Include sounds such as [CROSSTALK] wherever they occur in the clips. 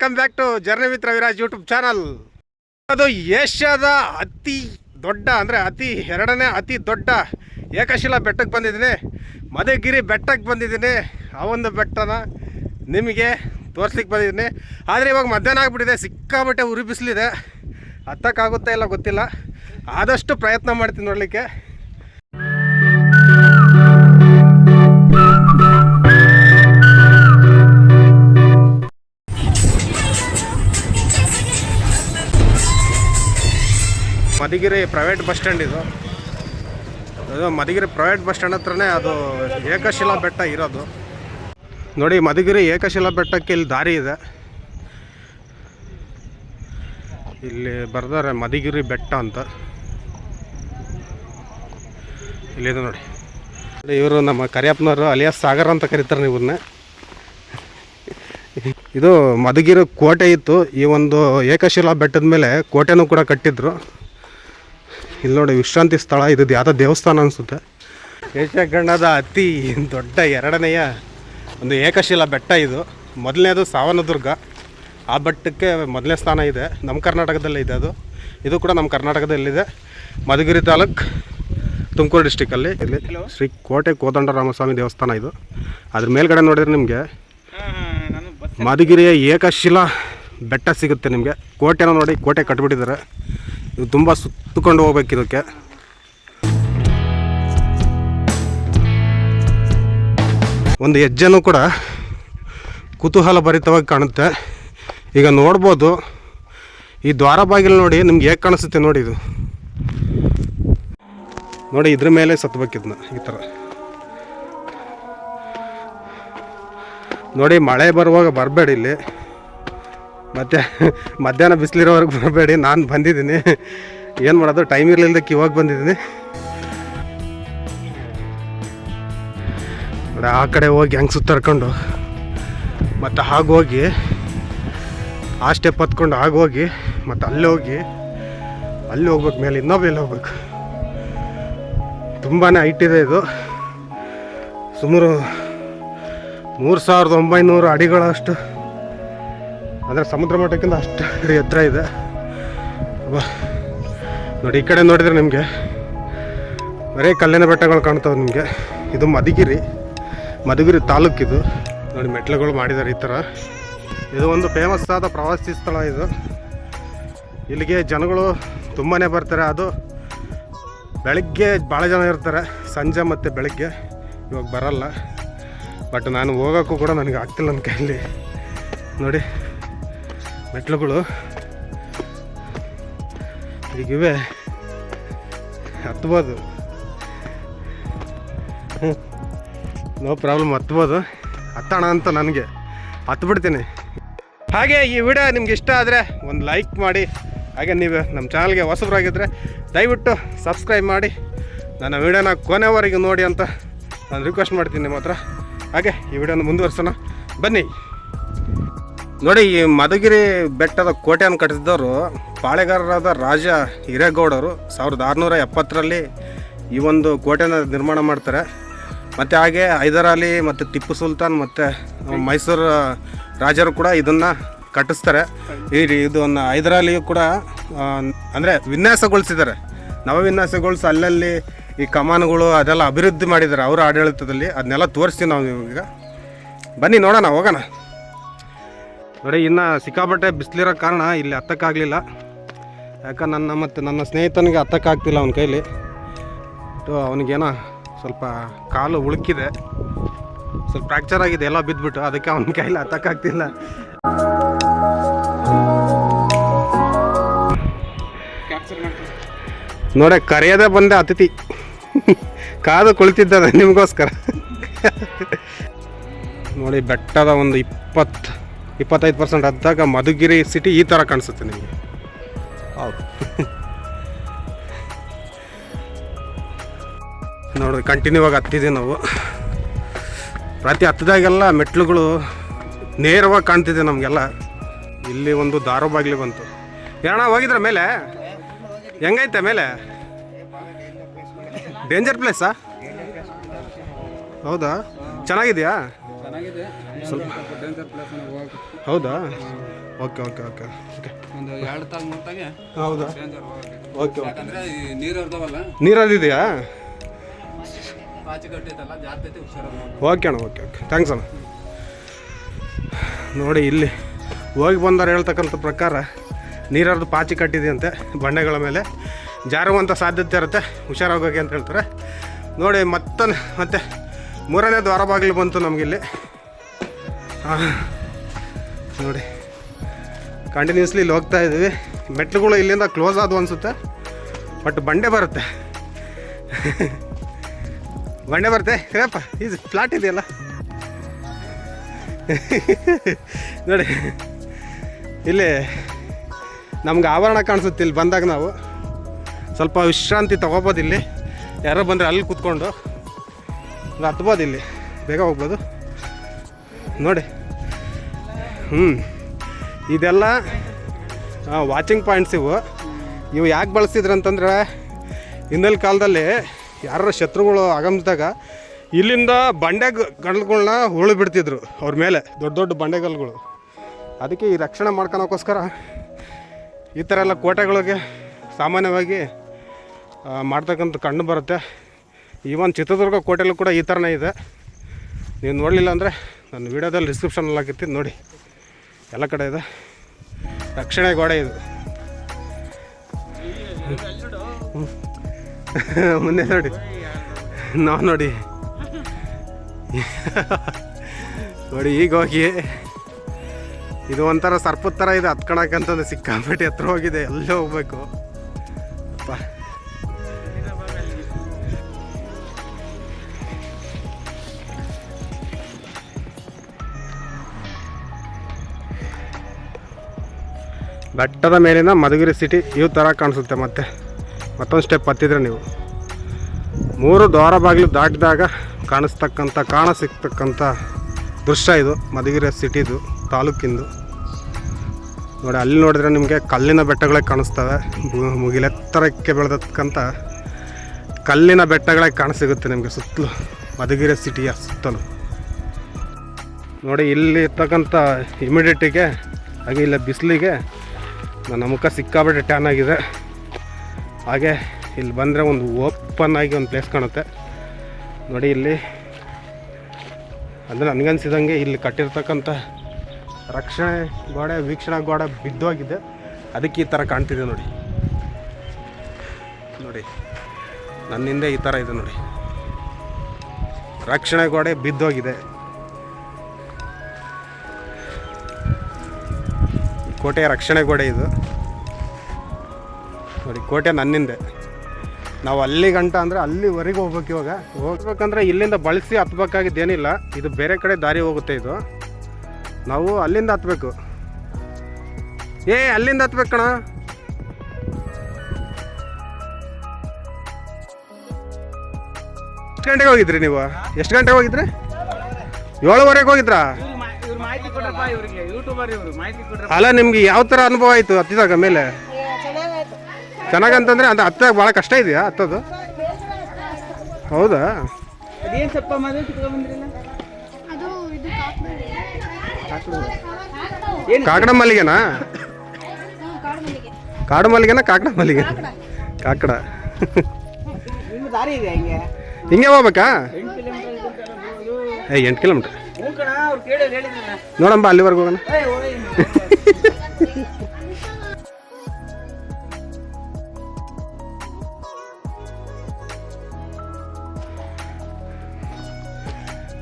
Welcome back to journey with Raviraj YouTube channel ಅದು ಏಷ್ಯಾದ ಅತಿ ದೊಡ್ಡ, ಅಂದರೆ ಅತಿ ಎರಡನೇ ಅತಿ ದೊಡ್ಡ ಏಕಶಿಲಾ ಬೆಟ್ಟಕ್ಕೆ ಬಂದಿದ್ದೀನಿ. ಮದಗಿರಿ ಬೆಟ್ಟಕ್ಕೆ ಬಂದಿದ್ದೀನಿ. ಆ ಒಂದು ಬೆಟ್ಟನ ನಿಮಗೆ ತೋರಿಸ್ಲಿಕ್ಕೆ ಬಂದಿದ್ದೀನಿ. ಆದರೆ ಇವಾಗ ಮಧ್ಯಾಹ್ನ ಆಗಿಬಿಟ್ಟಿದೆ ಸಿಕ್ಕಾಬಟ್ಟೆ ಉರಿ ಬಿಸಿಲಿದೆ. ಹತ್ತಕ್ಕಾಗುತ್ತಾ ಇಲ್ಲ ಗೊತ್ತಿಲ್ಲ. ಆದಷ್ಟು ಪ್ರಯತ್ನ ಮಾಡ್ತೀನಿ ನೋಡಲಿಕ್ಕೆ. ಮಧುಗಿರಿ ಪ್ರೈವೇಟ್ ಬಸ್ ಸ್ಟ್ಯಾಂಡ್ ಇದು. ಅದು ಮಧುಗಿರಿ ಪ್ರೈವೇಟ್ ಬಸ್ ಸ್ಟ್ಯಾಂಡ್ ಹತ್ರನೇ ಅದು ಏಕಶಿಲಾ ಬೆಟ್ಟ ಇರೋದು. ನೋಡಿ ಮಧುಗಿರಿ ಏಕಶಿಲಾ ಬೆಟ್ಟಕ್ಕೆ ಇಲ್ಲಿ ದಾರಿ ಇದೆ. ಇಲ್ಲಿ ಬರ್ದಾರೆ ಮಧುಗಿರಿ ಬೆಟ್ಟ ಅಂತ. ಇಲ್ಲಿದೆ ನೋಡಿ. ಇವರು ನಮ್ಮ ಕರಿಯಪ್ಪನವರು ಅಲಿಯಾಸ್ ಸಾಗರ ಅಂತ ಕರೀತಾರೆ ಇವ್ರನ್ನ ಇದು ಮಧುಗಿರಿ ಕೋಟೆ ಇತ್ತು. ಈ ಒಂದು ಏಕಶಿಲಾ ಬೆಟ್ಟದ ಮೇಲೆ ಕೋಟೆನೂ ಕೂಡ ಕಟ್ಟಿದ್ರು. ಇಲ್ಲಿ ನೋಡಿ ವಿಶ್ರಾಂತಿ ಸ್ಥಳ ಇದು ಯಾವುದೋ ದೇವಸ್ಥಾನ ಅನಿಸುತ್ತೆ. ಏಷ್ಯಾ ಖಂಡದ ಅತಿ ದೊಡ್ಡ ಎರಡನೆಯ ಒಂದು ಏಕಶಿಲಾ ಬೆಟ್ಟ ಇದು. ಮೊದಲನೇದು ಸಾವನದುರ್ಗ. ಆ ಬೆಟ್ಟಕ್ಕೆ ಮೊದಲನೇ ಸ್ಥಾನ ಇದೆ. ನಮ್ಮ ಕರ್ನಾಟಕದಲ್ಲೇ ಇದೆ ಅದು. ಇದು ಕೂಡ ನಮ್ಮ ಕರ್ನಾಟಕದಲ್ಲಿದೆ. ಮಧುಗಿರಿ ತಾಲೂಕು ತುಮಕೂರು ಡಿಸ್ಟಿಕಲ್ಲಿ ಇಲ್ಲಿ ಶ್ರೀ ಕೋಟೆ ಕೋದಂಡರಾಮಸ್ವಾಮಿ ದೇವಸ್ಥಾನ ಇದು. ಅದ್ರ ಮೇಲ್ಗಡೆ ನೋಡಿದ್ರೆ ನಿಮಗೆ ಮಧುಗಿರಿಯ ಏಕಶಿಲಾ ಬೆಟ್ಟ ಸಿಗುತ್ತೆ ನಿಮಗೆ. ಕೋಟೆನ ನೋಡಿ ಕೋಟೆ ಕಟ್ಬಿಟ್ಟಿದ್ದಾರೆ. ಇದು ತುಂಬ ಸುತ್ತಕೊಂಡು ಹೋಗ್ಬೇಕು ಇದಕ್ಕೆ ಒಂದು ಹೆಜ್ಜೆನೂ ಕೂಡ ಕುತೂಹಲ ಭರಿತವಾಗಿ ಕಾಣುತ್ತೆ. ಈಗ ನೋಡ್ಬೋದು, ಈ ದ್ವಾರ ಬಾಗಿಲು ನೋಡಿ ನಿಮ್ಗೆ ಹೇಗೆ ಕಾಣಿಸುತ್ತೆ ನೋಡಿ ಇದು. ನೋಡಿ ಇದ್ರ ಮೇಲೆ ಸತ್ಬೇಕಿದ್ನ ಈ ಥರ ನೋಡಿ ಮಳೆ ಬರುವಾಗ ಬರಬೇಡಿ ಇಲ್ಲಿ. ಮತ್ತೆ ಮಧ್ಯಾಹ್ನ ಬಿಸಿಲಿರೋವರೆಗೆ ಬರಬೇಡಿ, ನಾನು ಬಂದಿದ್ದೀನಿ. ಏನು ಮಾಡೋದು, ಟೈಮ್ ಇರಲಿಲ್ಲದಕ್ಕೆ ಇವಾಗ ಬಂದಿದ್ದೀನಿ. ಆ ಕಡೆ ಹೋಗಿ ಹೆಂಗೆ ಸುತ್ತರ್ಕೊಂಡು, ಮತ್ತು ಹಾಗೋಗಿ ಆ ಸ್ಟೆಪ್ ಹತ್ಕೊಂಡು ಆಗೋಗಿ ಮತ್ತು ಅಲ್ಲಿ ಹೋಗಿ, ಅಲ್ಲಿ ಹೋಗ್ಬೇಕು, ಮೇಲೆ ಇನ್ನೊಬ್ಬ ಎಲ್ಲಿ ಹೋಗ್ಬೇಕು. ತುಂಬಾ ಹೈಟ್ ಇದೆ ಇದು. ಸುಮಾರು ಮೂರು ಸಾವಿರದ ಒಂಬೈನೂರು ಅಡಿಗಳಷ್ಟು ಅಂದರೆ ಸಮುದ್ರ ಮಟ್ಟಕ್ಕಿಂತ ಅಷ್ಟು ಎತ್ತರ ಇದೆ. ನೋಡಿ, ಈ ಕಡೆ ನೋಡಿದರೆ ನಿಮಗೆ ಬರೀ ಕಲ್ಲಿನ ಬೆಟ್ಟಗಳು ಕಾಣ್ತಾವೆ ನಿಮಗೆ. ಇದು ಮಧುಗಿರಿ ಮಧುಗಿರಿ ಇದು. ನೋಡಿ, ಮೆಟ್ಲುಗಳು ಮಾಡಿದ್ದಾರೆ ಈ ಥರ ಇದು ಒಂದು ಫೇಮಸ್ ಆದ ಪ್ರವಾಸಿ ಸ್ಥಳ ಇದು. ಇಲ್ಲಿಗೆ ಜನಗಳು ತುಂಬಾ ಬರ್ತಾರೆ. ಅದು ಬೆಳಗ್ಗೆ ಭಾಳ ಜನ ಇರ್ತಾರೆ. ಸಂಜೆ ಮತ್ತು ಬೆಳಗ್ಗೆ. ಇವಾಗ ಬರಲ್ಲ. ಬಟ್ ನಾನು ಹೋಗೋಕ್ಕೂ ಕೂಡ ನನಗೆ ಆಗ್ತಿಲ್ಲ ನನ್ನ ಕೈಯಲ್ಲಿ. ನೋಡಿ. ಮೆಟ್ಲುಗಳು. ಈಗಿವೆ ಹತ್ಬೋದು. No problem, ಹತ್ಬೋದು. ಹತ್ತೋಣ ಅಂತ ನನಗೆ. ಹತ್ಬಿಡ್ತೀನಿ. ಹಾಗೆ ಈ ವಿಡಿಯೋ ನಿಮ್ಗೆ ಇಷ್ಟ ಆದರೆ ಒಂದು ಲೈಕ್ ಮಾಡಿ. ಹಾಗೆ ನೀವು ನಮ್ಮ ಚಾನಲ್ಗೆ ಹೊಸಬರಾಗಿದ್ದರೆ ದಯವಿಟ್ಟು ಸಬ್ಸ್ಕ್ರೈಬ್ ಮಾಡಿ. ನನ್ನ ವಿಡಿಯೋನ ಕೊನೆವರೆಗೂ ನೋಡಿ ಅಂತ ನಾನು ರಿಕ್ವೆಸ್ಟ್ ಮಾಡ್ತೀನಿ ನಿಮ್ಮ ಹತ್ರ. ಹಾಗೆ ಈ ವಿಡಿಯೋನ ಮುಂದುವರ್ಸೋಣ. ಬನ್ನಿ. ನೋಡಿ, ಈ ಮಧುಗಿರಿ ಬೆಟ್ಟದ ಕೋಟೆಯನ್ನು ಕಟ್ಟಿಸಿದವರು ಪಾಳೆಗಾರರಾದ ರಾಜ ಹಿರೇಗೌಡರು. ಸಾವಿರದ ಆರುನೂರ ಎಪ್ಪತ್ತರಲ್ಲಿ ಈ ಒಂದು ಕೋಟೆನ ನಿರ್ಮಾಣ ಮಾಡ್ತಾರೆ. ಮತ್ತು ಹಾಗೆ ಹೈದರಾಲಿ ಮತ್ತು ಟಿಪ್ಪು ಸುಲ್ತಾನ್ ಮತ್ತು ಮೈಸೂರು ರಾಜರು ಕೂಡ ಇದನ್ನು ಕಟ್ಟಿಸ್ತಾರೆ. ಈ ಇದನ್ನು ಹೈದರಾಲಿಯು ಕೂಡ ಅಂದರೆ ವಿನ್ಯಾಸಗೊಳಿಸಿದ್ದಾರೆ. ನವವಿನ್ಯಾಸಗೊಳಿಸಿ ಅಲ್ಲಲ್ಲಿ ಈ ಕಮಾನುಗಳು ಅದೆಲ್ಲ ಅಭಿವೃದ್ಧಿ ಮಾಡಿದ್ದಾರೆ ಅವರ ಆಡಳಿತದಲ್ಲಿ. ಅದನ್ನೆಲ್ಲ ತೋರಿಸ್ತೀವಿ ನಾವು ಈಗ ಬನ್ನಿ ನೋಡೋಣ, ಹೋಗೋಣ. ನೋಡಿ, ಇನ್ನು ಸಿಕ್ಕಾಪಟ್ಟೆ ಬಿಸಿಲಿರೋ ಕಾರಣ ಇಲ್ಲಿ ಹತ್ತಕ್ಕಾಗಲಿಲ್ಲ. ಯಾಕೆ ನನ್ನ ಮತ್ತು ನನ್ನ ಸ್ನೇಹಿತನಿಗೆ ಹತ್ತಕ್ಕಾಗ್ತಿಲ್ಲ ಅವನ ಕೈಲಿ. ಅವನಿಗೇನೋ ಸ್ವಲ್ಪ ಕಾಲು ಉಳುಕಿದೆ. ಸ್ವಲ್ಪ ಫ್ರ್ಯಾಕ್ಚರ್ ಆಗಿದೆ, ಎಲ್ಲ ಬಿದ್ದುಬಿಟ್ಟು ಅದಕ್ಕೆ ಅವನ ಕೈಲಿ ಹತ್ತಕ್ಕಾಗ್ತಿಲ್ಲ. ನೋಡೆ, ಕರೆಯದೆ ಬಂದೆ ಅತಿಥಿ. ಕಾದು ಕುಳಿತಿದ್ದ ನಿಮಗೋಸ್ಕರ. ನೋಡಿ, ಬೆಟ್ಟದ ಒಂದು ಇಪ್ಪತ್ತು ಇಪ್ಪತ್ತೈದು ಪರ್ಸೆಂಟ್ ಹತ್ತಾಗ ಮಧುಗಿರಿ ಸಿಟಿ ಈ ಥರ ಕಾಣಿಸುತ್ತೆ ನಿಮಗೆ. ಹೌದು. [LAUGHS] ನೋಡಿ ಕಂಟಿನ್ಯೂ ಆಗಿ ಹತ್ತಿದ್ದೀವಿ ನಾವು. ಪ್ರತಿ ಹತ್ತದಾಗೆಲ್ಲ ಮೆಟ್ಲುಗಳು ನೇರವಾಗಿ ಕಾಣ್ತಿದೆ ನಮಗೆಲ್ಲ. ಇಲ್ಲಿ ಒಂದು ದಾರು ಬಾಗಿಲು ಬಂತು. ಏನಣ್ಣ ಹೋಗಿದ್ರ ಮೇಲೆ? ಹೆಂಗೈತೆ ಮೇಲೆ? ಡೇಂಜರ್ ಪ್ಲೇಸಾ ಹೌದಾ? ಚೆನ್ನಾಗಿದೆಯಾ? ಚೆನ್ನಾಗಿದೆ. ಸ್ವಲ್ಪ ಡೇಂಜರ್ ಪ್ಲೇಸ್ ಹೋಗಿ ಹೌದಾ? ಓಕೆ ಓಕೆ ಓಕೆ ಓಕೆ ಒಂದು ಎರಡು ತಾಸು ಮೂರು ತಾಗೆ ಹೌದಾ ಓಕೆ ಓಕೆ ಯಾಕಂದ್ರೆ ಈ ನೀರು ಇರ್ತಾವಲ್ಲ ನೀರದಿದೆಯಾ ಪಾಚಿ ಕಟ್ಟಿತ್ತಲ್ಲ ಜಾರ್ತೈತಿ ಹುಷಾರು ಓಕೆ ಅಣ್ಣ ಓಕೆ ಓಕೆ ಥ್ಯಾಂಕ್ಸ್ ಅಣ್ಣ. ನೋಡಿ ಇಲ್ಲಿ ಹೋಗಿ ಬಂದವ್ರು ಹೇಳ್ತಕ್ಕಂಥ ಪ್ರಕಾರ ನೀರದ್ದು ಪಾಚಿ ಕಟ್ಟಿದೆಯಂತೆ ಬಂಡೆಗಳ ಮೇಲೆ. ಜಾರುವಂಥ ಸಾಧ್ಯತೆ ಇರುತ್ತೆ ಹುಷಾರಾಗೋಕೆ ಅಂತ ಹೇಳ್ತಾರೆ. ನೋಡಿ ಮತ್ತೆ ಮತ್ತೆ ಮೂರನೇ ದ್ವಾರ ಬಾಗಿಲು ಬಂತು ನಮಗಿಲ್ಲಿ. ಹಾಂ ನೋಡಿ. ಕಂಟಿನ್ಯೂಸ್ಲಿ ಇಲ್ಲಿ ಹೋಗ್ತಾ ಇದ್ದೀವಿ. ಮೆಟ್ಲುಗಳು ಇಲ್ಲಿಂದ ಕ್ಲೋಸ್ ಆದವು ಅನಿಸುತ್ತೆ. ಬಟ್ ಬಂಡೆ ಬರುತ್ತೆ. ಬಂಡೆ ಬರುತ್ತೆ. ಏನಪ್ಪ ಇದು ಫ್ಲಾಟ್ ಇದೆಯಲ್ಲ? ನೋಡಿ. ಇಲ್ಲಿ ನಮ್ಗೆ ಆವರಣ ಕಾಣಿಸುತ್ತೆ ಇಲ್ಲಿ ಬಂದಾಗ ನಾವು. ಸ್ವಲ್ಪ ವಿಶ್ರಾಂತಿ ತೊಗೋಬೋದು ಇಲ್ಲಿ. ಯಾರೋ ಬಂದರೆ ಅಲ್ಲಿ ಕೂತ್ಕೊಂಡು. ಹತ್ಬೋದು ಇಲ್ಲಿ. ಬೇಗ ಹೋಗ್ಬೋದು. ನೋಡಿ. ಹ್ಞೂ ಇದೆಲ್ಲ ವಾಚಿಂಗ್ ಪಾಯಿಂಟ್ಸ್ ಇವು. ಇವು ಯಾಕೆ ಬಳಸಿದ್ರು ಅಂತಂದ್ರೆ, ಹಿಂದಿನ ಕಾಲದಲ್ಲಿ ಯಾರ ಶತ್ರುಗಳು ಆಗಮಿಸಿದಾಗ ಇಲ್ಲಿಂದ ಬಂಡೆ ಗಂಡ್ಗಳನ್ನ ಉಳು ಬಿಡ್ತಿದ್ರು ಅವ್ರ ಮೇಲೆ, ದೊಡ್ಡ ದೊಡ್ಡ ಬಂಡೆಗಲ್ಗಳು. ಅದಕ್ಕೆ ಈ ರಕ್ಷಣೆ ಮಾಡ್ಕೊಳಕ್ಕೋಸ್ಕರ ಈ ಥರ ಎಲ್ಲ ಕೋಟೆಗಳಿಗೆ ಸಾಮಾನ್ಯವಾಗಿ ಮಾಡ್ತಕ್ಕಂಥ ಕಂಡು ಬರುತ್ತೆ. ಈವನ್ ಚಿತ್ರದುರ್ಗ ಕೋಟೆಲ್ಲೂ ಕೂಡ ಈ ಥರನೇ ಇದೆ. ನೀವು ನೋಡಲಿಲ್ಲ ಅಂದರೆ ನಾನು ವೀಡಿಯೋದಲ್ಲಿ ಡಿಸ್ಕ್ರಿಪ್ಷನಲ್ಲಿ ಹಾಕಿರ್ತೀನಿ, ನೋಡಿ. ಎಲ್ಲ ಕಡೆ ಇದೆ. ರಕ್ಷಣೆ ಗೋಡೆ ಇದು. ಮುಂದೆ ನೋಡಿ. ನಾವು ನೋಡಿ. ನೋಡಿ, ಈಗ ಹೋಗಿ. ಇದು ಒಂಥರ ಸರ್ಪದ ಥರ ಇದೆ ಹತ್ಕೊಳಕಂತಂದು ಸಿಕ್ಕಾಪಟ್ಟೆ ಹತ್ರ ಹೋಗಿದೆ, ಎಲ್ಲೇ ಹೋಗ್ಬೇಕು. ಅಪ್ಪ. ಬೆಟ್ಟದ ಮೇಲಿನ ಮಧುಗಿರಿ ಸಿಟಿ ಈ ಥರ ಕಾಣಿಸುತ್ತೆ ಮತ್ತೆ. ಮತ್ತೊಂದು ಸ್ಟೆಪ್ ಹತ್ತಿದ್ರೆ ನೀವು. ಮೂರು ದ್ವಾರ ಬಾಗಿಲು ದಾಟಿದಾಗ ಕಾಣಿಸ್ತಕ್ಕಂಥ, ಕಾಣ ಸಿಗ್ತಕ್ಕಂಥ ದೃಶ್ಯ ಇದು, ಮಧುಗಿರಿ ಸಿಟಿದು ತಾಲೂಕಿಂದು. ನೋಡಿ, ಅಲ್ಲಿ ನೋಡಿದ್ರೆ ನಿಮಗೆ ಕಲ್ಲಿನ ಬೆಟ್ಟಗಳೇ ಕಾಣಿಸ್ತವೆ. ಮುಗಿಲೆತ್ತರಕ್ಕೆ ಬೆಳೆದಕ್ಕಂಥ ಕಲ್ಲಿನ ಬೆಟ್ಟಗಳೇ ಕಾಣಸಿಗುತ್ತೆ ನಿಮಗೆ ಸುತ್ತಲೂ, ಮಧುಗಿರಿ ಸಿಟಿಯ ಸುತ್ತಲೂ. ನೋಡಿ, ಇಲ್ಲಿ ಇರ್ತಕ್ಕಂಥ ಇಮಿಡಿಯೇಟಿಗೆ ಹಾಗೆ ಇಲ್ಲ ಬಿಸಿಲಿಗೆ ನನ್ನ ಮುಖ ಸಿಕ್ಕಾಬಿಟ್ಟೆ ಟ್ಯಾನ್ ಆಗಿದೆ. ಹಾಗೆ ಇಲ್ಲಿ ಬಂದರೆ ಒಂದು ಓಪನ್ ಆಗಿ ಒಂದು ಪ್ಲೇಸ್ ಕಾಣುತ್ತೆ. ನೋಡಿ ಇಲ್ಲಿ. ಅಂದರೆ ನನಗನ್ಸಿದಂಗೆ ಇಲ್ಲಿ ಕಟ್ಟಿರ್ತಕ್ಕಂಥ ರಕ್ಷಣೆ ಗೋಡೆ, ವೀಕ್ಷಣಾ ಗೋಡೆ ಬಿದ್ದೋಗಿದೆ ಅದಕ್ಕೆ ಈ ಥರ ಕಾಣ್ತಿದೆ ನೋಡಿ. ನೋಡಿ. ನನ್ನ ಹಿಂದೆ ಈ ಥರ ಇದೆ ನೋಡಿ. ರಕ್ಷಣೆ ಗೋಡೆ ಬಿದ್ದೋಗಿದೆ ಕೋಟೆಯ ರಕ್ಷಣೆ ಗೋಡೆ ಇದು. ನೋಡಿ, ಕೋಟೆ ನನ್ನಿಂದೆ. ನಾವು ಅಲ್ಲಿ ಗಂಟ ಅಂದರೆ ಅಲ್ಲಿವರೆಗೆ ಹೋಗ್ಬೇಕು ಇವಾಗ. ಹೋಗ್ಬೇಕಂದ್ರೆ ಇಲ್ಲಿಂದ ಬಳಸಿ ಹತ್ಬೇಕಾಗಿದ್ದೇನಿಲ್ಲ. ಇದು ಬೇರೆ ಕಡೆ ದಾರಿ ಹೋಗುತ್ತೆ ಇದು. ನಾವು ಅಲ್ಲಿಂದ ಹತ್ಬೇಕು. ಏ, ಅಲ್ಲಿಂದ ಹತ್ಬೇಕು ಕಣ. ಎಷ್ಟು ಗಂಟೆಗೆ ಹೋಗಿದ್ರಿ ನೀವು? ಎಷ್ಟು ಗಂಟೆಗೆ ಹೋಗಿದ್ರಿ? ಏಳುವರೆಗೆ ಹೋಗಿದ್ರಾ? ಅಲ್ಲ ನಿಮ್ಗೆ ಯಾವ ಥರ ಅನುಭವ ಆಯಿತು ಹತ್ತಿದಾಗ ಮೇಲೆ? ಚೆನ್ನಾಗಂತಂದ್ರೆ ಅದು ಹತ್ತಾಗ ಭಾಳ ಕಷ್ಟ ಇದೆಯಾ ಹತ್ತದು? ಹೌದಾ? ಅದೇನು ಸಪ್ಪ ಮದುವೆ ಕಿತ್ಕೊಂಡ್ಬಂದ್ರಿಲ್ಲ ಅದು ಇದು ಏನು? ಕಾಕಡ ಮಲ್ಲಿಗೆನಾ? ಕಾಡು ಮಲ್ಲಿಗೆ. ಕಾಡು ಮಲ್ಲಿಗೆನಾ ಕಾಕಡ ಮಲ್ಲಿಗೆ? ಕಾಕಡ. ನಿಮ್ಮ ದಾರಿ ಇದೆ ಹಿಂಗೆ? ಹಿಂಗೆ ಹೋಗ್ಬೇಕಾ? ಏ ಎಂಟು ಕಿಲೋಮೀಟ್ರ್. ನೋಡಂಬ ಅಲ್ಲಿವರೆಗೆ ಹೋಗೋಣ.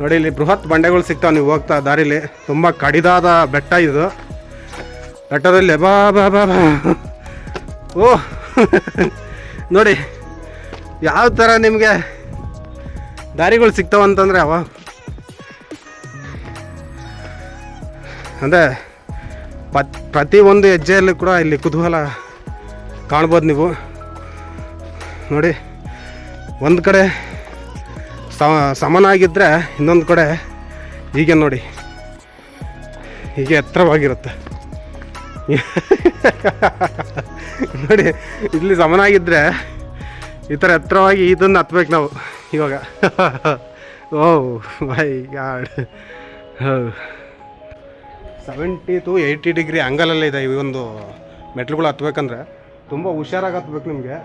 ನೋಡಿ ಇಲ್ಲಿ ಬೃಹತ್ ಬಂಡೆಗಳು ಸಿಗ್ತಾವೆ ನೀವು ಹೋಗ್ತಾ ದಾರಿಲಿ. ತುಂಬ ಕಡಿದಾದ ಬೆಟ್ಟ ಇದು. ಬೆಟ್ಟದಲ್ಲಿ ಬಾ ಬಾ ಬಾ ಬಾ. ಓ. ನೋಡಿ ಯಾವ ಥರ ನಿಮಗೆ ದಾರಿಗಳು ಸಿಗ್ತಾವಂತಂದರೆ ಅವ ಅಂದರೆ ಪತ್, ಪ್ರತಿ ಒಂದು ಹೆಜ್ಜೆಯಲ್ಲೂ ಕೂಡ ಇಲ್ಲಿ ಕುತೂಹಲ ಕಾಣ್ಬೋದು ನೀವು. ನೋಡಿ, ಒಂದು ಕಡೆ ಸಮ ಸಮನಾಗಿದ್ದರೆ ಇನ್ನೊಂದು ಕಡೆ ಹೀಗೆ ನೋಡಿ. ಹೀಗೆ ಎತ್ತರವಾಗಿರುತ್ತೆ. [LAUGHS] ನೋಡಿ, ಇಲ್ಲಿ ಸಮನಾಗಿದ್ದರೆ ಈ ಥರ ಎತ್ತರವಾಗಿ ಇದನ್ನು ಹತ್ಬೇಕು ನಾವು ಇವಾಗ. ಓ ಮೈ ಗಾಡ್ ಹೌದು. ಸೆವೆಂಟಿ ಟು ಏಯ್ಟಿ ಡಿಗ್ರಿ ಆ್ಯಂಗಲಲ್ಲಿ ಇದೆ ಈ ಒಂದು ಮೆಟ್ಲುಗಳು ಹತ್ಬೇಕಂದ್ರೆ ತುಂಬ ಹುಷಾರಾಗಿ ಹತ್ಬೇಕು ನಿಮಗೆ.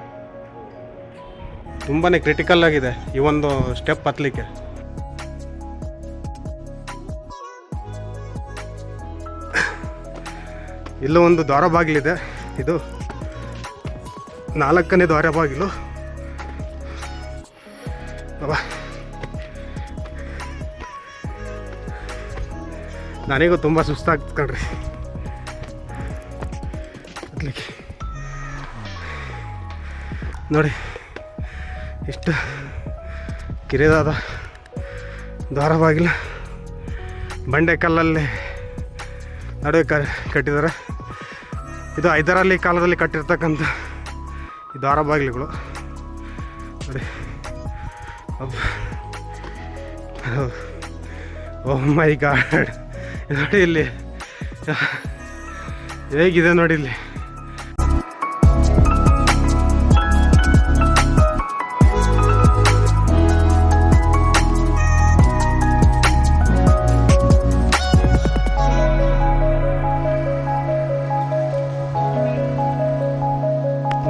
ತುಂಬಾ ಕ್ರಿಟಿಕಲ್ ಆಗಿದೆ ಈ ಒಂದು ಸ್ಟೆಪ್ ಹತ್ತಲಿಕ್ಕೆ ಇಲ್ಲೂ ಒಂದು ದ್ವಾರ ಬಾಗಿಲಿದೆ. ಇದು ನಾಲ್ಕನೇ ದ್ವಾರ ಬಾಗಿಲು. ನನಗೂ ತುಂಬ ಸುಸ್ತಾಗ್ತದೆ ಕಣ್ರಿ. ನೋಡಿ, ಇಷ್ಟು ಕಿರಿದಾದ ದ್ವಾರ ಬಾಗಿಲು ಬಂಡೆ ಕಲ್ಲಲ್ಲಿ ನಡುವೆ ಕ, ಕಟ್ಟಿದ್ದಾರೆ. ಇದು ಐದರಲ್ಲಿ ಕಾಲದಲ್ಲಿ ಕಟ್ಟಿರ್ತಕ್ಕಂಥ ಈ ದ್ವಾರ ಬಾಗಿಲುಗಳು. ನೋಡಿ. Oh my god. ನೋಡಿ ಇಲ್ಲಿ. ಹೇಗಿದೆ ನೋಡಿ ಇಲ್ಲಿ.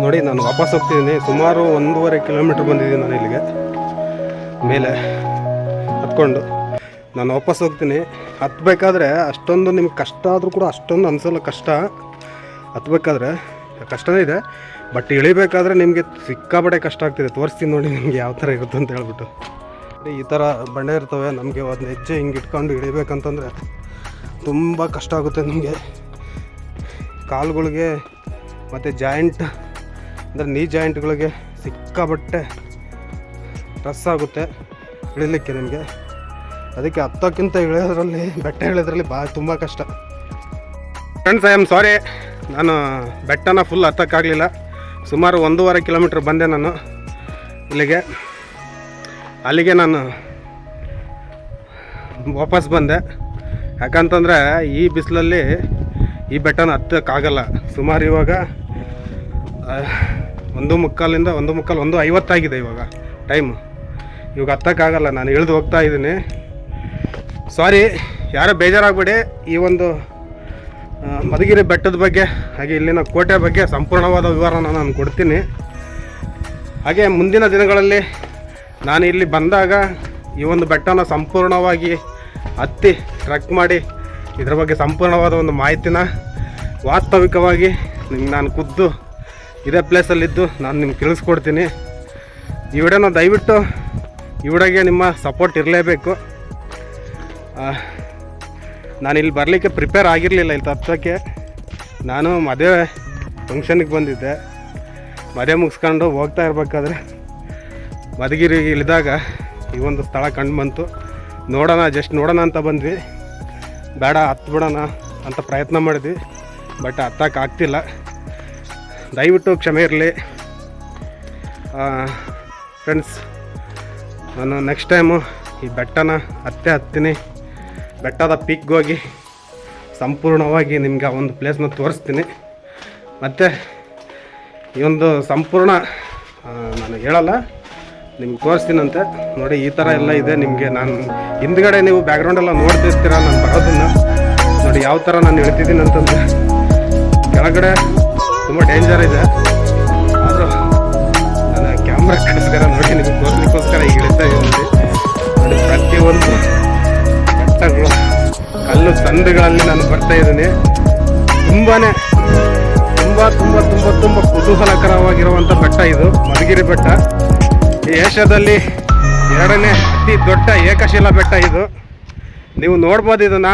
ನೋಡಿ, ನಾನು ವಾಪಸ್ ಹೋಗ್ತಿದ್ದೀನಿ. ಸುಮಾರು ಒಂದೂವರೆ ಕಿಲೋಮೀಟ್ರ್ ಬಂದಿದ್ದೀನಿ ನಾನು ಇಲ್ಲಿಗೆ. ಮೇಲೆ ಹತ್ಕೊಂಡು. ನಾನು ವಾಪಸ್ ಹೋಗ್ತೀನಿ. ಹತ್ಬೇಕಾದ್ರೆ ಅಷ್ಟೊಂದು ನಿಮ್ಗೆ ಕಷ್ಟ ಆದರೂ ಕೂಡ ಅಷ್ಟೊಂದು ಅನಿಸಲ್ಲ ಕಷ್ಟ. ಹತ್ತಬೇಕಾದ್ರೆ ಕಷ್ಟನೇ ಇದೆ. ಬಟ್ ಇಳಿಬೇಕಾದ್ರೆ ನಿಮಗೆ ಸಿಕ್ಕಾಪಟ್ಟೆ ಕಷ್ಟ ಆಗ್ತಿದೆ. ತೋರಿಸ್ತೀನಿ ನೋಡಿ ನಿಮಗೆ ಯಾವ ಥರ ಇರುತ್ತೆ ಅಂತ ಹೇಳ್ಬಿಟ್ಟು. ಈ ಥರ ಬಂಡೆ ಇರ್ತವೆ. ನಮಗೆ ಒಂದು ಹೆಜ್ಜೆ ಹಿಂಗೆ ಇಟ್ಕೊಂಡು ಇಳಿಬೇಕಂತಂದರೆ ತುಂಬ ಕಷ್ಟ ಆಗುತ್ತೆ ನಮಗೆ. ಕಾಲುಗಳಿಗೆ ಮತ್ತು ಜಾಯಿಂಟ್, ಅಂದರೆ ನೀ ಜಾಯಿಂಟ್ಗಳಿಗೆ ಸಿಕ್ಕಾಬಟ್ಟೆ ರಸ್ ಆಗುತ್ತೆ ಇಳಿಲಿಕ್ಕೆ ನಿಮಗೆ. ಅದಕ್ಕೆ ಹತ್ತೋಕ್ಕಿಂತ ಇಳಿಯೋದ್ರಲ್ಲಿ, ಬೆಟ್ಟ ಇಳಿಯೋದ್ರಲ್ಲಿ ಭಾಳ ತುಂಬ ಕಷ್ಟ. ಫ್ರೆಂಡ್ಸ್ ಐ ಆಮ್ ಸಾರಿ ನಾನು ಬೆಟ್ಟನ ಫುಲ್ ಹತ್ತಕ್ಕಾಗಲಿಲ್ಲ. ಸುಮಾರು ಒಂದೂವರೆ ಕಿಲೋಮೀಟ್ರ್ ಬಂದೆ ನಾನು ಇಲ್ಲಿಗೆ. ಅಲ್ಲಿಗೆ ನಾನು ವಾಪಸ್ ಬಂದೆ. ಯಾಕಂತಂದರೆ ಈ ಬಿಸಿಲಲ್ಲಿ ಈ ಬೆಟ್ಟನ ಹತ್ತಕ್ಕಾಗಲ್ಲ. ಸುಮಾರು ಇವಾಗ ಒಂದು ಮುಕ್ಕಾಲಿಂದ ಒಂದು ಮುಕ್ಕಾಲು, ಒಂದು ಐವತ್ತಾಗಿದೆ ಇವಾಗ ಟೈಮು ಇವಾಗ ಹತ್ತಕ್ಕಾಗಲ್ಲ. ನಾನು ಇಳಿದು ಹೋಗ್ತಾ ಇದ್ದೀನಿ. ಸಾರಿ, ಯಾರೋ ಬೇಜಾರಾಗಬೇಡಿ. ಈ ಒಂದು ಮಧುಗಿರಿ ಬೆಟ್ಟದ ಬಗ್ಗೆ, ಹಾಗೆ ಇಲ್ಲಿನ ಕೋಟೆ ಬಗ್ಗೆ ಸಂಪೂರ್ಣವಾದ ವಿವರನ ನಾನು ಕೊಡ್ತೀನಿ. ಹಾಗೆ ಮುಂದಿನ ದಿನಗಳಲ್ಲಿ ನಾನು ಇಲ್ಲಿ ಬಂದಾಗ ಈ ಒಂದು ಬೆಟ್ಟನ ಸಂಪೂರ್ಣವಾಗಿ ಹತ್ತಿ, ಟ್ರಕ್ ಮಾಡಿ ಇದರ ಬಗ್ಗೆ ಸಂಪೂರ್ಣವಾದ ಒಂದು ಮಾಹಿತಿನ ವಾಸ್ತವಿಕವಾಗಿ ನಿಮ್ಗೆ ನಾನು ಖುದ್ದು ಇದೇ ಪ್ಲೇಸಲ್ಲಿದ್ದು ನಾನು ನಿಮ್ಗೆ ತಿಳಿಸ್ಕೊಡ್ತೀನಿ. ಈ ವಿಡಿಯೋನ ದಯವಿಟ್ಟು ಈ ವಿಡಿಯೋಗೆ ನಿಮ್ಮ ಸಪೋರ್ಟ್ ಇರಲೇಬೇಕು. ನಾನು ಇಲ್ಲಿ ಬರಲಿಕ್ಕೆ ಪ್ರಿಪೇರ್ ಆಗಿರಲಿಲ್ಲ ಇಲ್ಲಿ ತಪ್ಪಕ್ಕೆ ನಾನು ಮದುವೆ ಫಂಕ್ಷನಿಗೆ ಬಂದಿದ್ದೆ. ಮದುವೆ ಮುಗಿಸ್ಕೊಂಡು ಹೋಗ್ತಾ ಇರಬೇಕಾದ್ರೆ ಮಧುಗಿರಿಗೆ ಇಳಿದಾಗ ಈ ಒಂದು ಸ್ಥಳ ಕಂಡು ಬಂತು. ನೋಡೋಣ ಜಸ್ಟ್ ನೋಡೋಣ ಅಂತ ಬಂದ್ವಿ. ಬೇಡ ಹತ್ತು ಬಿಡೋಣ ಅಂತ ಪ್ರಯತ್ನ ಮಾಡಿದ್ವಿ. ಬಟ್ ಹತ್ತಕ್ಕೆ ಆಗ್ತಿಲ್ಲ. ದಯವಿಟ್ಟು ಕ್ಷಮೆ ಇರಲಿ. ಫ್ರೆಂಡ್ಸ್ ನಾನು ನೆಕ್ಸ್ಟ್ ಟೈಮು ಈ ಬೆಟ್ಟನ ಹತ್ತೆ ಹತ್ತೀನಿ. ಬೆಟ್ಟದ ಪೀಕ್ಗೋಗಿ ಸಂಪೂರ್ಣವಾಗಿ ನಿಮ್ಗೆ ಆ ಒಂದು ಪ್ಲೇಸ್ನ ತೋರಿಸ್ತೀನಿ. ಮತ್ತು ಈ ಒಂದು ಸಂಪೂರ್ಣ ನಾನು ಹೇಳಲ್ಲ, ನಿಮ್ಗೆ ತೋರಿಸ್ತೀನಂತೆ. ನೋಡಿ, ಈ ಥರ ಎಲ್ಲ ಇದೆ ನಿಮಗೆ. ನಾನು ಹಿಂದ್ಗಡೆ ನೀವು ಬ್ಯಾಕ್ಗ್ರೌಂಡೆಲ್ಲ ನೋಡ್ತಿರ್ತೀರ ನಾನು ಬರೋದನ್ನು ನೋಡಿ, ಯಾವ ಥರ ನಾನು ಹೇಳ್ತಿದ್ದೀನಿ ಅಂತಂದರೆ ಕೆಳಗಡೆ ತುಂಬ ಡೇಂಜರ್ ಇದೆ. ಆದರೂ ನಾನು ಕ್ಯಾಮ್ರಾಕ್ಕೋಸ್ಕರ ನೋಡಿ ನಿಮ್ಗೆ. ಕಲ್ಲು ಸಂದುಗಳಲ್ಲಿ ನಾನು ಬರ್ತಾ ಇದ್ದೀನಿ. ತುಂಬಾ ತುಂಬ ತುಂಬ ತುಂಬ ತುಂಬ ಕುತೂಹಲಕರವಾಗಿರುವಂಥ ಬೆಟ್ಟ ಇದು, ಮಧುಗಿರಿ ಬೆಟ್ಟ. ಏಷ್ಯಾದಲ್ಲಿ ಎರಡನೇ ಅತಿ ದೊಡ್ಡ ಏಕಶಿಲಾ ಬೆಟ್ಟ ಇದು. ನೀವು ನೋಡ್ಬೋದು ಇದನ್ನು.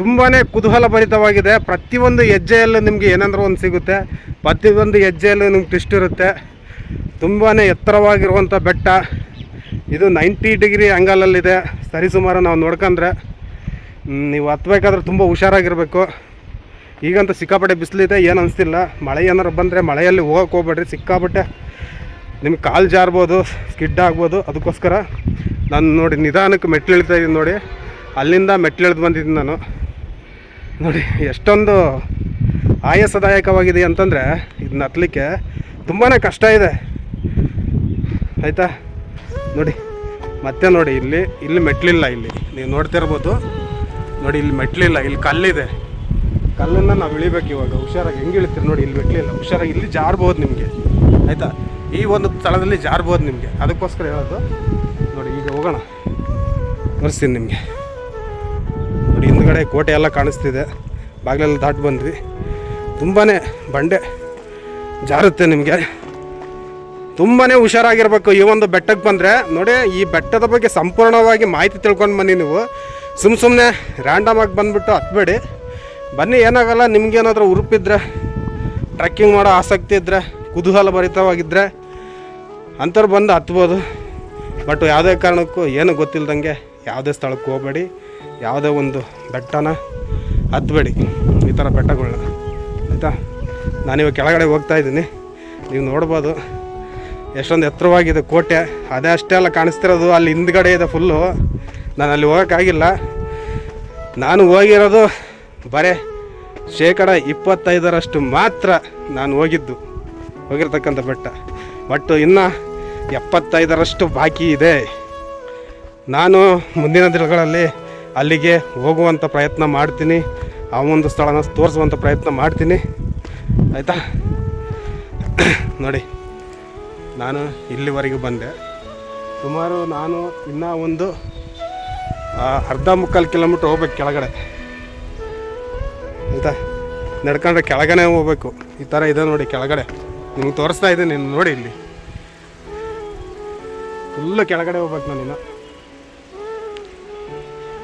ತುಂಬಾ ಕುತೂಹಲಭರಿತವಾಗಿದೆ ಪ್ರತಿಯೊಂದು ಹೆಜ್ಜೆಯಲ್ಲೂ ನಿಮಗೆ ಏನಾದರೂ ಒಂದು ಸಿಗುತ್ತೆ. ಪ್ರತಿಯೊಂದು ಹೆಜ್ಜೆಯಲ್ಲೂ ನಿಮ್ಗೆ ಟ್ವಿಸ್ಟ್ ಇರುತ್ತೆ. ತುಂಬಾ ಎತ್ತರವಾಗಿರುವಂಥ ಬೆಟ್ಟ. ಇದು ನೈಂಟಿ ಡಿಗ್ರಿ ಆ್ಯಂಗಲಲ್ಲಿದೆ ಸರಿಸುಮಾರು ನಾವು ನೋಡ್ಕೊಂಡ್ರೆ. ನೀವು ಹತ್ಬೇಕಾದ್ರೆ ತುಂಬ ಹುಷಾರಾಗಿರಬೇಕು. ಈಗಂತೂ ಸಿಕ್ಕಾಪಟ್ಟೆ ಬಿಸಿಲಿದೆ, ಏನು ಅನಿಸ್ತಿಲ್ಲ. ಮಳೆ ಏನಾರು ಬಂದರೆ ಮಳೆಯಲ್ಲಿ ಹೋಗಕ್ಕೆ ಹೋಗ್ಬೇಡ್ರಿ, ಸಿಕ್ಕಾಪಟ್ಟೆ ನಿಮ್ಗೆ ಕಾಲು ಜಾರ್ಬೋದು, ಸ್ಕಿಡ್ ಆಗ್ಬೋದು. ಅದಕ್ಕೋಸ್ಕರ ನಾನು ನೋಡಿ ನಿಧಾನಕ್ಕೆ ಮೆಟ್ಲು ಇಳಿತಾ ಇದ್ದೀನಿ ನೋಡಿ. ಅಲ್ಲಿಂದ ಮೆಟ್ಲು ಇಳಿದು ಬಂದಿದ್ದೀನಿ ನಾನು. ನೋಡಿ, ಎಷ್ಟೊಂದು ಆಯಾಸದಾಯಕವಾಗಿದೆ ಅಂತಂದರೆ ಇದನ್ನ ಹತ್ತಲಿಕ್ಕೆ ತುಂಬಾ ಕಷ್ಟ ಇದೆ. ಆಯಿತಾ? ನೋಡಿ, ಮತ್ತೆ ನೋಡಿ, ಇಲ್ಲಿ ಇಲ್ಲಿ ಮೆಟ್ಲಿಲ್ಲ ಇಲ್ಲಿ. ನೀವು ನೋಡ್ತಿರ್ಬೋದು. ನೋಡಿ, ಇಲ್ಲಿ ಮೆಟ್ಲಿಲ್ಲ, ಇಲ್ಲಿ ಕಲ್ಲಿದೆ. ಕಲ್ಲನ್ನು ನಾವು ಇಳಿಬೇಕು ಇವಾಗ. ಹುಷಾರಾಗಿ. ಹೆಂಗೆ ಇಳಿತೀರಿ ನೋಡಿ, ಇಲ್ಲಿ ಮೆಟ್ಲಿಲ್ಲ. ಹುಷಾರಾಗಿ. ಇಲ್ಲಿ ಜಾರ್ಬೋದು ನಿಮಗೆ. ಆಯಿತಾ? ಈ ಒಂದು ಸ್ಥಳದಲ್ಲಿ ಜಾರ್ಬೋದು ನಿಮಗೆ. ಅದಕ್ಕೋಸ್ಕರ ಹೇಳೋದು, ನೋಡಿ, ಈಗ ಹೋಗೋಣ. ತೋರಿಸ್ತೀನಿ ನಿಮಗೆ. ನೋಡಿ, ಹಿಂದ್ಗಡೆ ಕೋಟೆ ಎಲ್ಲ ಕಾಣಿಸ್ತಿದೆ. ಬಾಗಿಲೆಲ್ಲ ದಾಟಿ ಬಂದ್ವಿ. ತುಂಬಾ ಬಂಡೆ ಜಾರುತ್ತೆ ನಿಮಗೆ. ತುಂಬಾ ಹುಷಾರಾಗಿರ್ಬೇಕು. ಈ ಒಂದು ಬೆಟ್ಟಕ್ಕೆ ಬಂದರೆ, ನೋಡಿ, ಈ ಬೆಟ್ಟದ ಬಗ್ಗೆ ಸಂಪೂರ್ಣವಾಗಿ ಮಾಹಿತಿ ತಿಳ್ಕೊಂಡು ಬನ್ನಿ ನೀವು. ಸುಮ್ಮ ಸುಮ್ಮನೆ ರ್ಯಾಂಡಮ್ ಆಗಿ ಬಂದುಬಿಟ್ಟು ಹತ್ಬೇಡಿ. ಬನ್ನಿ, ಏನಾಗಲ್ಲ ನಿಮ್ಗೇನಾದ್ರೂ ಉರುಪಿದ್ರೆ ಟ್ರೆಕ್ಕಿಂಗ್ ಮಾಡೋ ಆಸಕ್ತಿ ಇದ್ದರೆ ಕುತೂಹಲ ಭರಿತವಾಗಿದ್ದರೆ ಅಂಥವ್ರು ಬಂದು ಹತ್ಬೋದು. ಬಟ್ ಯಾವುದೇ ಕಾರಣಕ್ಕೂ ಏನು ಗೊತ್ತಿಲ್ಲದಂಗೆ ಯಾವುದೇ ಸ್ಥಳಕ್ಕೆ ಹೋಗಬೇಡಿ. ಯಾವುದೇ ಒಂದು ಬೆಟ್ಟನ ಹತ್ಬೇಡಿ. ಈ ಥರ ಬೆಟ್ಟಗಳನ್ನ ಆಯಿತಾ? ನಾನಿವಾಗ ಕೆಳಗಡೆ ಹೋಗ್ತಾ ಇದ್ದೀನಿ. ನೀವು ನೋಡ್ಬೋದು, ಎಷ್ಟೊಂದು ಎತ್ತರವಾಗಿದೆ ಕೋಟೆ. ಅದೇ ಅಷ್ಟೇ ಅಲ್ಲ ಕಾಣಿಸ್ತಿರೋದು, ಅಲ್ಲಿ ಹಿಂದ್ಗಡೆ ಇದೆ ಫುಲ್ಲು ನಾನು ಅಲ್ಲಿ ಹೋಗೋಕ್ಕಾಗಿಲ್ಲ. ನಾನು ಹೋಗಿರೋದು ಬರೇ ಶೇಕಡ ಇಪ್ಪತ್ತೈದರಷ್ಟು ಮಾತ್ರ ನಾನು ಹೋಗಿದ್ದು, ಹೋಗಿರ್ತಕ್ಕಂಥ ಬೆಟ್ಟ. ಬಟ್ ಇನ್ನು ಎಪ್ಪತ್ತೈದರಷ್ಟು ಬಾಕಿ ಇದೆ. ನಾನು ಮುಂದಿನ ದಿನಗಳಲ್ಲಿ ಅಲ್ಲಿಗೆ ಹೋಗುವಂಥ ಪ್ರಯತ್ನ ಮಾಡ್ತೀನಿ, ಆ ಒಂದು ಸ್ಥಳನ ತೋರಿಸುವಂಥ ಪ್ರಯತ್ನ ಮಾಡ್ತೀನಿ. ಆಯಿತಾ? ನೋಡಿ, ನಾನು ಇಲ್ಲಿವರೆಗೂ ಬಂದೆ. ಸುಮಾರು ನಾನು ಇನ್ನೂ ಒಂದು ಅರ್ಧ ಮುಕ್ಕಾಲು ಕಿಲೋಮೀಟ್ರ್ ಹೋಗ್ಬೇಕು ಕೆಳಗಡೆ. ಆಯಿತಾ ನಡ್ಕೊಂಡ್ರೆ ಕೆಳಗಡೆ ಹೋಗ್ಬೇಕು. ಈ ಥರ ಇದೆ ನೋಡಿ ಕೆಳಗಡೆ. ನಿಮ್ಗೆ ತೋರಿಸ್ತಾ ಇದ್ದೀನಿ ನೀನು ನೋಡಿ ಇಲ್ಲಿ. ಫುಲ್ಲು ಕೆಳಗಡೆ ಹೋಗ್ಬೇಕು ನಾನು ಇನ್ನು.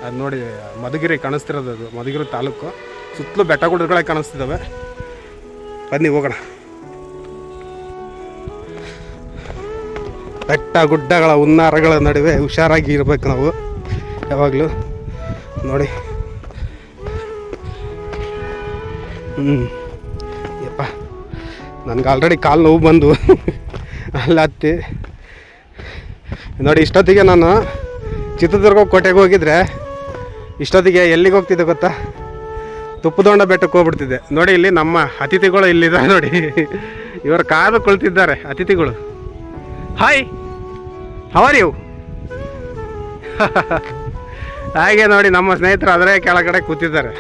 ಅದು ನೋಡಿ, ಮಧುಗಿರಿ ಕಾಣಿಸ್ತಿರೋದು ಅದು, ಮಧುಗಿರಿ ತಾಲೂಕು. ಸುತ್ತಲೂ ಬೆಟ್ಟ ಗುಡ್ಡಗಳೇ ಕಾಣಿಸ್ತಿದ್ದಾವೆ ಬನ್ನಿ, ಹೋಗೋಣ. ಬೆಟ್ಟ ಗುಡ್ಡಗಳ ಉನ್ನಾರಗಳ ನಡುವೆ ಹುಷಾರಾಗಿ ಇರಬೇಕು ನಾವು. ಯಾವಾಗಲೂ ನೋಡಿ. ಹ್ಞೂ ಯಪ್ಪ, ನನಗೆ ಆಲ್ರೆಡಿ ಕಾಲು ನೋವು ಬಂದು ಅಲ್ಲಿ ಹತ್ತಿ ನೋಡಿ, ಇಷ್ಟೊತ್ತಿಗೆ ನಾನು ಚಿತ್ರದುರ್ಗ ಕೋಟೆಗೆ ಹೋಗಿದ್ರೆ ಇಷ್ಟೊತ್ತಿಗೆ ಎಲ್ಲಿಗೆ ಹೋಗ್ತಿದ್ದೆ ಗೊತ್ತಾ? ತುಪ್ಪದೊಂಡ ಬೆಟ್ಟಕ್ಕೆ ಹೋಗ್ಬಿಡ್ತಿದ್ದೆ. ನೋಡಿ, ಇಲ್ಲಿ ನಮ್ಮ ಅತಿಥಿಗಳು ಇಲ್ಲಿದ್ದಾರೆ ನೋಡಿ. ಇವರು ಕಾದು ಕುಳಿತಿದ್ದಾರೆ, ಅತಿಥಿಗಳು. ಹಾಯ್ ಹವರ್ ಯು ಹಾಗೆ ನೋಡಿ ನಮ್ಮ ಸ್ನೇಹಿತರು ಅದರ ಕೆಳಗಡೆ ಕೂತಿದ್ದಾರೆ.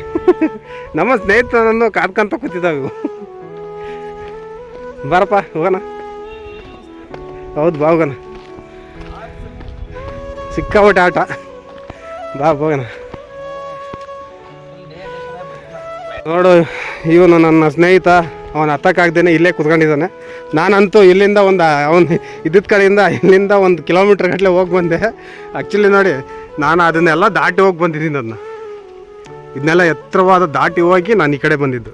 ನಮ್ಮ ಸ್ನೇಹಿತರನ್ನು ಕಾದ್ಕಂತ ಕೂತಿದ್ದಾವೆ ಬರಪ್ಪ, ಹೋಗೋಣ. ಹೌದು, ಬಾ, ಹೋಗೋಣ. ಸಿಕ್ಕಾಪಟ್ಟೆ ಆಟ. ಬಾ, ಹೋಗೋಣ. ನೋಡು, ಇವನು ನನ್ನ ಸ್ನೇಹಿತ. ಅವನ ಹತ್ತಕ್ಕಾಗ್ದೇನೆ ಇಲ್ಲೇ ಕುತ್ಕೊಂಡಿದ್ದಾನೆ. ನಾನಂತೂ ಇಲ್ಲಿಂದ ಒಂದು, ಅವನು ಇದ್ದಿದ್ದ ಕಡೆಯಿಂದ ಇಲ್ಲಿಂದ ಒಂದು ಕಿಲೋಮೀಟ್ರ್ ಗಟ್ಟಲೆ ಹೋಗಿ ಬಂದೆ. ಆ್ಯಕ್ಚುಲಿ ನೋಡಿ ನಾನು ಅದನ್ನೆಲ್ಲ ದಾಟಿ ಹೋಗಿ ಬಂದಿದ್ದೀನಿ ಅದನ್ನ. ಇದನ್ನೆಲ್ಲ ಎತ್ತರವಾದ ದಾಟಿ ಹೋಗಿ ನಾನು ಈ ಕಡೆ ಬಂದಿದ್ದು.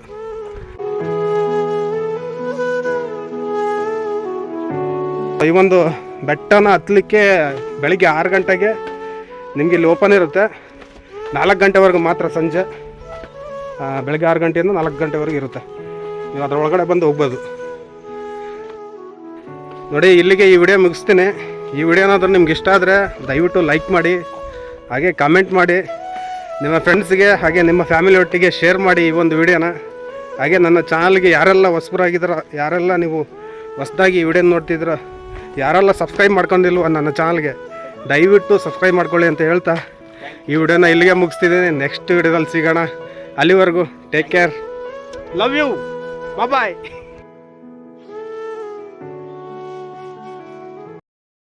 ಈ ಒಂದು ಬೆಟ್ಟನ ಹತ್ತಲಿಕ್ಕೆ ಬೆಳಿಗ್ಗೆ ಆರು ಗಂಟೆಗೆ ನಿಮಗೆ ಇಲ್ಲಿ ಓಪನ್ ಇರುತ್ತೆ. ನಾಲ್ಕು ಗಂಟೆವರೆಗೂ ಮಾತ್ರ ಸಂಜೆ. ಬೆಳಗ್ಗೆ ಆರು ಗಂಟೆಯಿಂದ ನಾಲ್ಕು ಗಂಟೆವರೆಗೂ ಇರುತ್ತೆ. ನೀವು ಅದರೊಳಗಡೆ ಬಂದು ಹೋಗ್ಬೋದು. ನೋಡಿ, ಇಲ್ಲಿಗೆ ಈ ವಿಡಿಯೋ ಮುಗಿಸ್ತೀನಿ. ಈ ವಿಡಿಯೋ ಏನಾದರೂ ನಿಮ್ಗೆ ಇಷ್ಟ ಆದರೆ ದಯವಿಟ್ಟು ಲೈಕ್ ಮಾಡಿ ಹಾಗೆ ಕಮೆಂಟ್ ಮಾಡಿ ನಿಮ್ಮ ಫ್ರೆಂಡ್ಸ್ಗೆ ಹಾಗೆ ನಿಮ್ಮ ಫ್ಯಾಮಿಲಿ ಒಟ್ಟಿಗೆ ಶೇರ್ ಮಾಡಿ ಈ ಒಂದು ವಿಡಿಯೋನ ಹಾಗೆ ನನ್ನ ಚಾನಲ್ಗೆ ಯಾರೆಲ್ಲ ಹೊಸಬರಾಗಿದ್ದೀರ ಯಾರೆಲ್ಲ ನೀವು ಹೊಸದಾಗಿ ಈ ವಿಡಿಯೋ ನೋಡ್ತಿದ್ರ, ಯಾರೆಲ್ಲ ಸಬ್ಸ್ಕ್ರೈಬ್ ಮಾಡ್ಕೊಂಡಿಲ್ವ ನನ್ನ ಚಾನಲ್ಗೆ ದಯವಿಟ್ಟು ಸಬ್ಸ್ಕ್ರೈಬ್ ಮಾಡ್ಕೊಳ್ಳಿ ಅಂತ ಹೇಳ್ತಾ ಈ ವಿಡಿಯೋನ ಇಲ್ಲಿಗೆ ಮುಗಿಸ್ತಿದ್ದೀನಿ. ನೆಕ್ಸ್ಟ್ ವಿಡಿಯೋದಲ್ಲಿ ಸಿಗೋಣ. ಅಲ್ಲಿವರೆಗೂ take care love you bye